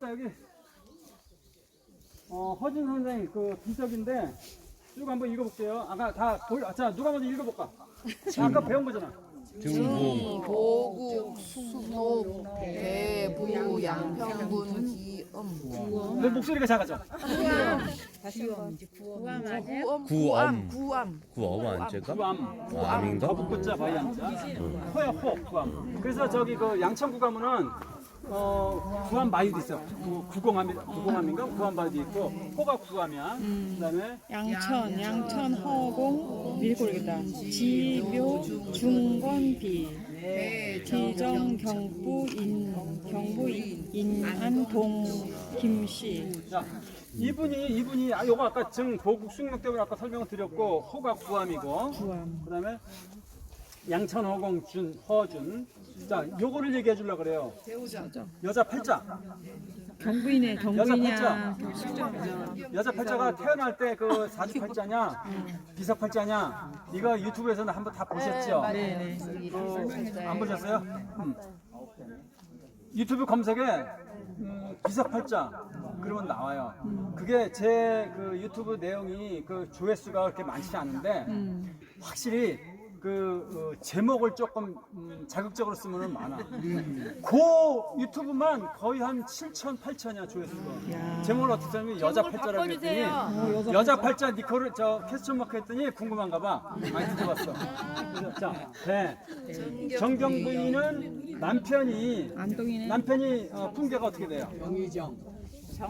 자, 여기 어, 허진 선생님 그 비석인데 쭉 한번 읽어볼게요. 아까 다 보여. 자 누가 먼저 읽어볼까? 자, 아까 배운 거잖아. 중공 보국 수목 대부 양평군 기음 내 목소리가 작아져. 구엄 구엄. 구암 구엄 안제가 구암. 아, 아닌가? 거북꽃자 바이암자. 호야 호 구암. 그래서 저기 그 양천구 가면은 어 구암 마유도 있어. 구, 구공암이 구공암인가 구암 바유도 있고 호가 구암이야. 그다음에 양천, 양천 허공 밀고르겠다. 지묘 중건비 기정 경부 인 경부 인안동 김씨 자 이분이 이분이 아 요거 아까 증 보국 숙력 때문에 아까 설명을 드렸고 호가 구암이고 구암. 그다음에 양천 허공 준 허준 자 요거를 얘기해 주려고 그래요. 여자 팔자 경부인의 여자 팔자 여자 팔자가 태어날 때 그 사주 팔자냐 비석 팔자냐 이거 유튜브에서는 한번 다 보셨죠? 네네. 그, 안 보셨어요? 음. 유튜브 검색에 음, 비석 팔자 그러면 나와요. 그게 제 그 유튜브 내용이 그 조회수가 그렇게 많지 않은데 확실히 그 어, 제목을 조금 음, 자극적으로 쓰면 많아. 그 유튜브만 거의 한 7천, 8천이야 조회수가. 제목을 어떻게 쓰냐면 여자 팔자라고 했더니 여자 팔자 니코를 저 캐스천 마크 했더니 궁금한가 봐. 많이 들어봤어. 그래서 자, 네. 정경 부인은 남편이 안동이네. 남편이 어, 풍계가 어떻게 돼요?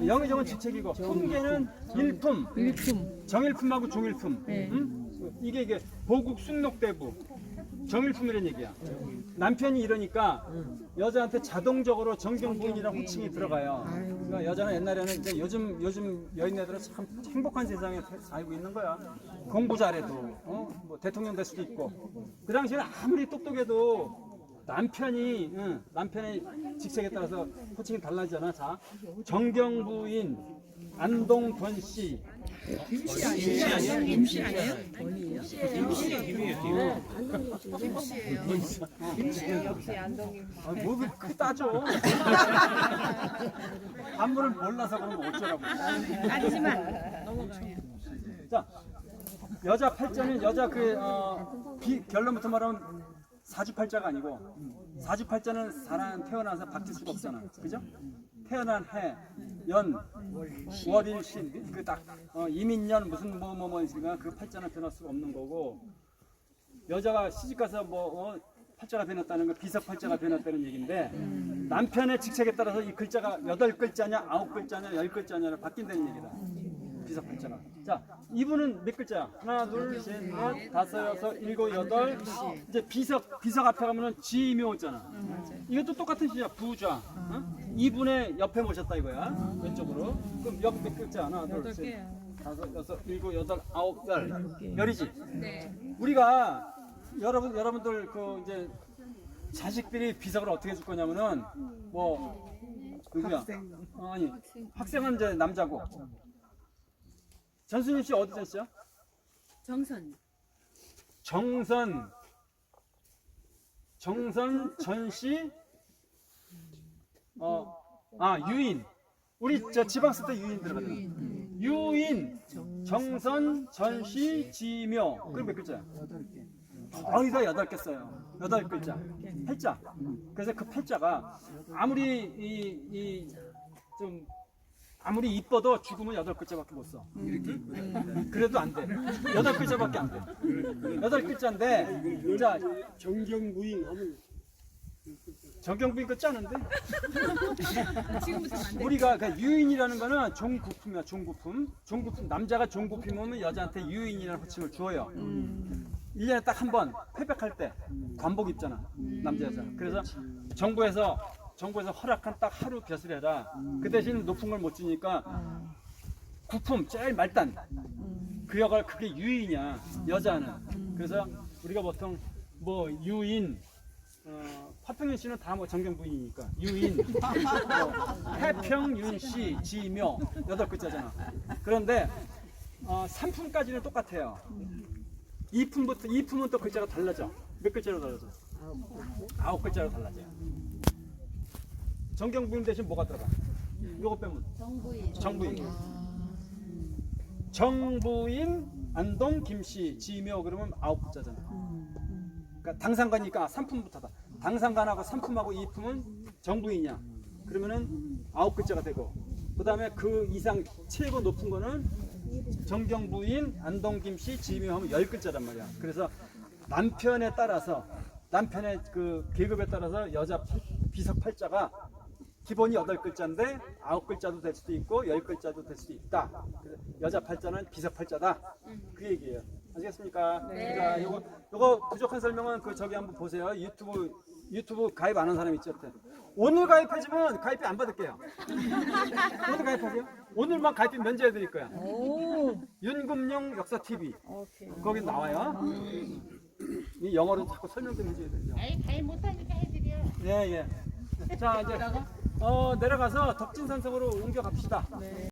영의정은 직책이고 풍계는 일품, 일품 정일품하고 종일품. 네. 응? 이게 이게 보국 숙록대부 정일품이라는 얘기야. 남편이 이러니까 여자한테 자동적으로 정경 부인이라는 호칭이 들어가요. 그러니까 여자는 옛날에는 이제 요즘 요즘 여인네들은 참 행복한 세상에 살고 있는 거야. 공부 잘해도 어? 뭐 대통령 될 수도 있고. 그 당시에는 아무리 똑똑해도 남편이 응, 남편의 직책에 따라서 호칭이 달라지잖아. 자, 정경 부인, 안동 권 씨, 김씨 아니에요? 김씨 아니에요? 아, 뭐 그렇게 따져. 한문을 몰라서 그러면 어쩌라고. 자, 여자 팔자는 여자 그 어, 비, 결론부터 말하면 사주팔자가 아니고 사주팔자는 사람 태어나서 바뀔 수가 없잖아. 그죠? 태어난 해, 연, 월일, 신, 그딱 어, 이민년 무슨 뭐 뭐뭐 있으니까 그 팔자는 변할 수가 없는 거고 여자가 시집 가서 뭐 어, 팔자가 변했다는 건 비석 팔자가 변했다는 얘기인데 남편의 직책에 따라서 이 글자가 여덟 글자냐 아홉 글자냐 열 글자냐를 바뀐다는 얘기다. 비석 팔자가. 자, 이분은 몇 글자야? 하나, 둘, 셋, 넷, 다섯, 여섯, 일곱, 여덟. 이제 비석 비석 앞에 가면은 지묘잖아. 이것도 똑같은 시야. 부좌. 어? 이분의 옆에 모셨다 이거야. 왼쪽으로. 그럼 옆 몇 글자? 하나, 둘, 셋. 다섯, 여섯, 일곱, 여덟, 아홉, 열. 열이지. 우리가 여러분 여러분들 그 이제 자식들이 비석을 어떻게 해줄 거냐면은 뭐 누구야? 어, 아니 학생은 이제 남자고 전수님 씨 어디 전씨야? 정선 정선 정선 전씨 어 아 유인 우리 저 지방 쓸 때 유인 들어가잖아 유인 정선 전씨 지묘 그럼 몇 글자야? 거의 다 여덟 개 써요. 여덟 글자. 팔자. 그래서 그 팔자가 아무리 이, 이, 좀, 아무리 이뻐도 죽으면 여덟 글자밖에 못 써. 응? 그래도 안 돼. 여덟 글자밖에 안 돼. 여덟 글자인데, 자, 정경부인 하면 정경부인 거 짜는데? 우리가 그 유인이라는 거는 종구품이야, 종구품. 종구품. 남자가 종구품이면 여자한테 유인이라는 호칭을 주어요. 1년에 딱 한 번 패백할 때 관복 입잖아. 남자 여자. 그래서 정부에서 정부에서 허락한 딱 하루 벼슬해라. 그 대신 높은 걸 못 주니까 구품 제일 말단 그 역할 그게 유인이야 여자는. 그래서 우리가 보통 뭐 유인 어, 화평윤 씨는 다 뭐 정경 부인이니까 유인, 뭐, 해평윤 씨, 지묘 여덟 글자잖아. 그런데 어, 상품까지는 똑같아요. 이품부터 이품은 또 글자가 달라져. 몇 글자로 달라져? 아홉 글자로 달라져요. 정경부인 대신 뭐가 들어가? 요거 빼면 정부인. 정부인. 정부인 안동 김씨 지묘 그러면 아홉 글자잖아. 그러니까 당상관이니까 삼품부터다. 당상관하고 삼품하고 이품은 정부인이야. 그러면은 아홉 글자가 되고 그다음에 그 이상 최고 높은 거는 정경부인 안동 김씨 지묘하면 열 글자란 말이야. 그래서 남편에 따라서 남편의 그 계급에 따라서 여자 팔- 비석 팔자가 기본이 여덟 글자인데 아홉 글자도 될 수도 있고 열 글자도 될 수도 있다. 여자 팔자는 비석 팔자다. 그 얘기예요. 아시겠습니까? 자, 요거 요거 부족한 설명은 그 저기 한번 보세요. 유튜브 유튜브 가입 안 한 사람 있죠? 오늘 가입해주면 가입비 안 받을게요. 오늘 가입하세요? 오늘만 가입비 면제해 드릴 거야. 윤금용 역사 TV 거기 나와요. 이 영어로 자꾸 설명 좀 해줘야 돼요. 가입 못하니까 해드려. 예 예. 자 이제 어 내려가서 덕진산성으로 옮겨 갑시다.